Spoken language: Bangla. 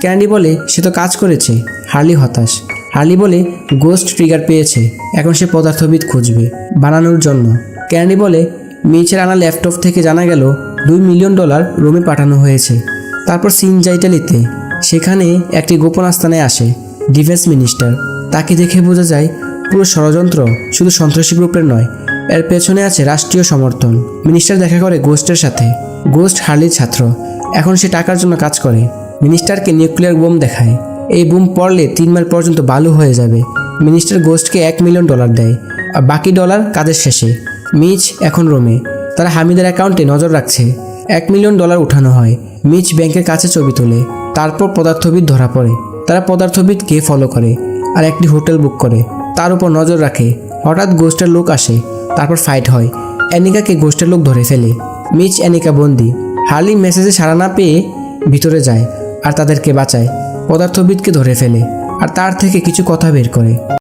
ক্যান্ডি বলে, সে তো কাজ করেছে। হার্লি হতাশ। হার্লি বলে, গোস্ট ট্রিগার পেয়েছে। এখন সে পদার্থবিদ খুঁজবে বানানোর জন্য। ক্যান্ডি বলে, মিচের আনা ল্যাপটপ থেকে জানা গেল, দুই মিলিয়ন ডলার রোমে পাঠানো হয়েছে। তারপর সিনজা ইটালিতে। সেখানে একটি গোপন আস্থানে আসে, ডিফেন্স মিনিস্টার। তাকে দেখে বোঝা যায়, পুরো ষড়যন্ত্র শুধু সন্ত্রাসী গ্রুপের নয়, এর পেছনে আছে রাষ্ট্রীয় সমর্থন। মিনিস্টার দেখা করে গোস্টের সাথে। গোস্ট হার্লির ছাত্র। এখন সে টাকার জন্য কাজ করে। মিনিস্টারকে নিউক্লিয়ার বোম দেখায়। এই বোম পড়লে তিন মাইল পর্যন্ত বালু হয়ে যাবে। মিনিস্টার গোস্টকে এক মিলিয়ন ডলার দেয়, আর বাকি ডলার কাজের শেষে। মিচ এখন রোমে। তারা হামিদের অ্যাকাউন্টে নজর রাখছে। এক মিলিয়ন ডলার উঠানো হয়। মিচ ব্যাংকের কাছে ছবি তোলে। তারপর পদার্থবিদ ধরা পড়ে। তারা পদার্থবিদকে ফলো করে, আর একটি হোটেল বুক করে। তার উপর নজর রাখে। হঠাৎ গোস্টের লোক আসে। তারপর ফাইট হয়। অ্যানিকাকে গোস্টের লোক ধরে ফেলে। মিচ অ্যানিকা বন্দি। হার্লি মেসেজে সাড়া না পেয়ে ভিতরে যায়। আর তাদেরকে বাঁচায়। পদার্থবিদকে ধরে ফেলে আর তার থেকে কিছু কথা বের করে।